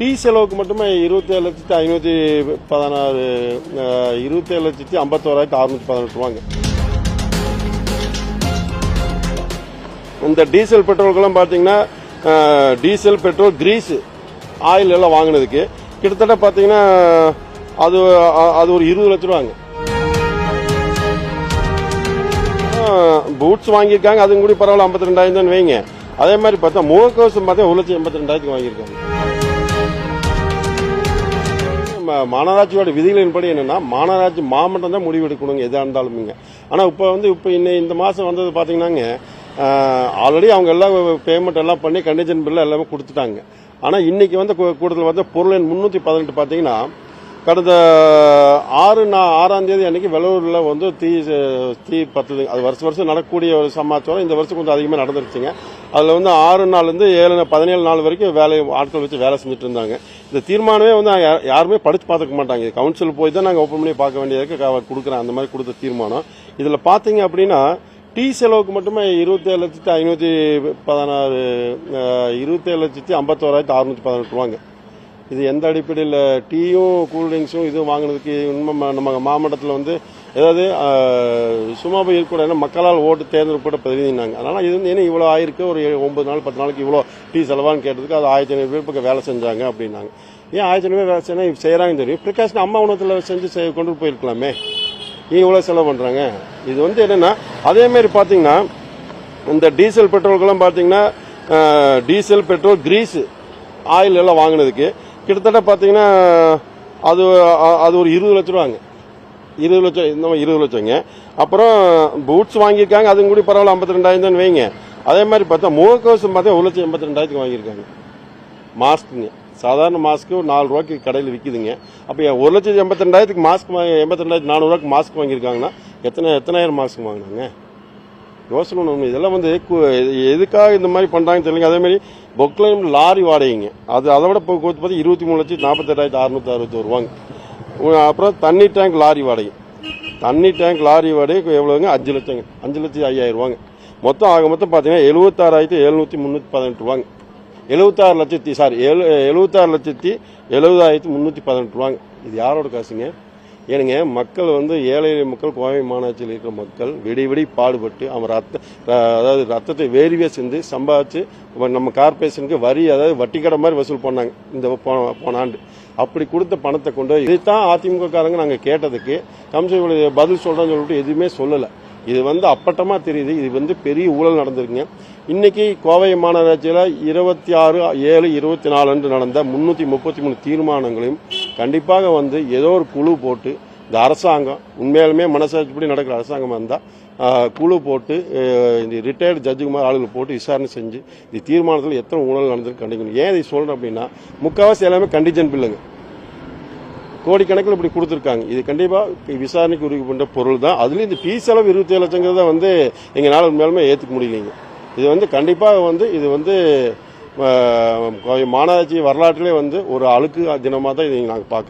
Tea செலவுக்கு மட்டுமே இருபத்தேழு லட்சத்தி ஐநூற்றி பதினாறு இருபத்தேழு லட்சத்தி ஐம்பத்தோராயிரத்தி அறுநூற்றி பதினெட்டு ரூபாங்க. இந்த டீசல் பெட்ரோலுக்கெல்லாம் பார்த்தீங்கன்னா டீசல் பெட்ரோல் கிரீஸ் ஆயில் எல்லாம் வாங்கினதுக்கு கிட்டத்தட்ட பார்த்தீங்கன்னா அது அது ஒரு இருபது லட்ச ரூபாங்க. பூட்ஸ் வாங்கியிருக்காங்க அதுவும் கூட பரவாயில்ல ஐம்பத்தி ரெண்டாயிரம் தான் வைங்க. அதே மாதிரி பார்த்தா முகக்கவசம் பார்த்தா ஒரு லட்சம் எண்பத்தி ரெண்டாயிரத்துக்கு வாங்கியிருக்காங்க. மாநகராட்சியோட விதிகளின்படி என்னன்னா மாநகராட்சி மாமட்டம் தான் முடிவு எடுக்கணுங்க எதா இருந்தாலும்ங்க ஆனா இப்போ வந்து இப்போ இன்னும் இந்த மாசம் வந்தது பாத்தீங்கன்னாங்க ஆல்ரெடி அவங்க எல்லாம் பேமெண்ட் எல்லாம் பண்ணி கண்டிஷன் பில் எல்லாமே கொடுத்துட்டாங்க. ஆனா இன்னைக்கு வந்து கூடுதல் வந்து பொருள் எண் முன்னூத்தி பதினெட்டு பாத்தீங்கன்னா கடந்த ஆறு நா- ஆறாம் தேதி அன்னைக்கு வெள்ளூரில் வந்து தீ தீ பத்துது. அது வருஷம் வருஷம் நடக்கக்கூடிய ஒரு சமாச்சாரம். இந்த வருஷம் கொஞ்சம் அதிகமாக நடந்துருச்சுங்க. அதில் வந்து ஆறு நாள்லேருந்து ஏழு பதினேழு நாள் வரைக்கும் வேலை ஆட்கள் வச்சு வேலை செஞ்சுட்டு இருந்தாங்க. இந்த தீர்மானமே வந்து யாருமே படித்து பார்த்துக்க மாட்டாங்க. கவுன்சில் போய் தான் நாங்கள் ஓப்பன் பண்ணி பார்க்க வேண்டியதுக்கு கொடுக்குறேன். அந்த மாதிரி கொடுத்த தீர்மானம். இதில் பார்த்தீங்க அப்படின்னா டீ செலவுக்கு மட்டுமே இருபத்தேழு லட்சத்தி ஐநூற்றி பதினாறு இருபத்தேழு லட்சத்தி ஐம்பத்தோராயிரத்தி அறுநூற்றி பதினெட்டு ரூபாங்க. இது எந்த அடிப்படையில் டீயும் கூல்ட்ரிங்க்ஸும் இதுவும் வாங்கினதுக்கு உண்மை நம்ம மாவட்டத்தில் வந்து ஏதாவது சும்மா போய் இருக்கக்கூடாது ஏன்னா மக்களால் ஓட்டு தேர்ந்தெடுக்கப்பட்ட பிரதிநிதினாங்க. அதனால் இது வந்து ஏன்னா இவ்வளோ ஆயிருக்கு? ஒரு ஒன்பது நாள் பத்து நாளைக்கு இவ்வளோ டீ செலவான்னு கேட்டதுக்கு அது ஆயிரத்தி ஐநூறு பேர் பக்கம் வேலை செஞ்சாங்க அப்படின்னாங்க. ஏன் ஆயிரத்தி ஐநூறு பேர் வேலை செய்யணும் செய்கிறாங்கன்னு தெரியும். ப்ரிகாஷன் அம்மா உணவத்தில் செஞ்சு கொண்டு போயிருக்கலாமே ஏன் இவ்வளோ செலவு பண்ணுறாங்க இது வந்து என்னென்னா அதேமாரி பார்த்தீங்கன்னா இந்த டீசல் பெட்ரோலுக்கெல்லாம் பார்த்தீங்கன்னா டீசல் பெட்ரோல் கிரீஸு ஆயில் எல்லாம் வாங்கினதுக்கு கிட்டத்தட்ட பார்த்தீங்கன்னா அது அது ஒரு இருபது லட்ச ரூபாங்க. இருபது லட்சம் இந்த மாதிரி இருபது லட்சங்க. அப்புறம் பூட்ஸ் வாங்கியிருக்காங்க அதுவும் கூட பரவாயில்ல ஐம்பத்தி ரெண்டாயிரம் தான் வைங்க. அதே மாதிரி பார்த்தா முகக்கவசம் பார்த்தா ஒரு லட்சம் எண்பத்தி ரெண்டாயிரத்துக்கு வாங்கியிருக்காங்க. மாஸ்க்குங்க. சாதாரண மாஸ்க்கு ஒரு நாலு ரூபாய்க்கு கடையில் விற்கிதுங்க அப்போ ஒரு லட்சத்தி எண்பத்தி ரெண்டாயிரத்துக்கு மாஸ்க் எண்பத்தி ரெண்டாயிரத்து நானூறுரூவாக்கு மாஸ்க் வாங்கியிருக்காங்கன்னா எத்தனை எத்தனாயிரம் மாஸ்க் வாங்கினாங்க? யோசனை ஒன்று இதெல்லாம் வந்து எதுக்காக இந்த மாதிரி பண்ணுறாங்கன்னு தெரியல அதேமாதிரி பொக்லைன் லாரி வாடகைங்க. அது அதை விட இப்போ கொடுத்து பார்த்து இருபத்தி மூணு லட்சத்தி நாற்பத்தெட்டாயிரத்தி அறுநூத்தி அறுபத்தி ரூபாங்க. அப்புறம் தண்ணி டேங்க் லாரி வாடகை. தண்ணி டேங்க் லாரி வாடகை எவ்வளோங்க அஞ்சு லட்சங்க. அஞ்சு லட்சத்தி ஐயாயிரம் ரூபாங்க. மொத்தம் ஆக மொத்தம் பார்த்தீங்கன்னா எழுபத்தாறாயிரத்தி எழுநூற்றி முந்நூற்றி பதினெட்டு ரூபாங்க. எழுபத்தாறு லட்சத்தி சாரி எழு எழுபத்தாறு லட்சத்தி எழுபதாயிரத்தி முந்நூற்றி பதினெட்டு ரூபாங்க. இது யாரோட காசுங்க? ஏனுங்க மக்கள் வந்து ஏழை மக்கள் கோவை மாநகராட்சியில் இருக்கிற மக்கள் விடி விடி பாடுபட்டு அவன் ரத்த அதாவது ரத்தத்தை வேர்வியாக செஞ்சு சம்பாதிச்சு நம்ம கார்பரேஷனுக்கு வரி அதாவது வட்டி கடை மாதிரி வசூல் பண்ணாங்க இந்த போன ஆண்டு. அப்படி கொடுத்த பணத்தை கொண்டு இதுதான் அதிமுக காரங்க நாங்கள் கேட்டதுக்கு கம்சன் பதில் சொல்கிறோன்னு சொல்லிட்டு எதுவுமே சொல்லலை. இது வந்து அப்பட்டமா தெரியுது இது வந்து பெரிய ஊழல் நடந்திருக்குங்க. இன்னைக்கு கோவை மாநகராட்சியில் இருபத்தி ஆறு ஏழு இருபத்தி நாலு அன்று நடந்த முன்னூத்தி முப்பத்தி மூணு தீர்மானங்களையும் கண்டிப்பாக வந்து ஏதோ ஒரு குழு போட்டு இந்த அரசாங்கம் உண்மையாலுமே மனசாட்சிப்படி நடக்கிற அரசாங்கமாக இருந்தால் குழு போட்டு இந்த ரிட்டையர்டு ஜட்ஜுக்குமார் ஆளுகளை போட்டு விசாரணை செஞ்சு இந்த தீர்மானத்தில் எத்தனை ஊழல் நடந்திருக்கு கண்டிக்கணும் ஏன் இதை சொல்கிறேன் அப்படின்னா முக்கால்வாசி எல்லாமே கண்டிஜன் பில்லுங்க கோடிக்கணக்கில் இப்படி கொடுத்துருக்காங்க. இது கண்டிப்பாக விசாரணைக்கு உரிமை பொருள் தான். அதுலேயும் இந்த ஃபீஸ் செலவு இருபத்தி ஏழு லட்சங்கிறத வந்து எங்களால் உண்மையாலுமே ஏற்றுக்க முடியலைங்க. இது வந்து கண்டிப்பாக வந்து இது வந்து மாநகராட்சி வரலாற்றிலே வந்து ஒரு அழுக்கு தினமாக தான் இதை நாங்கள் பார்க்குறோம்.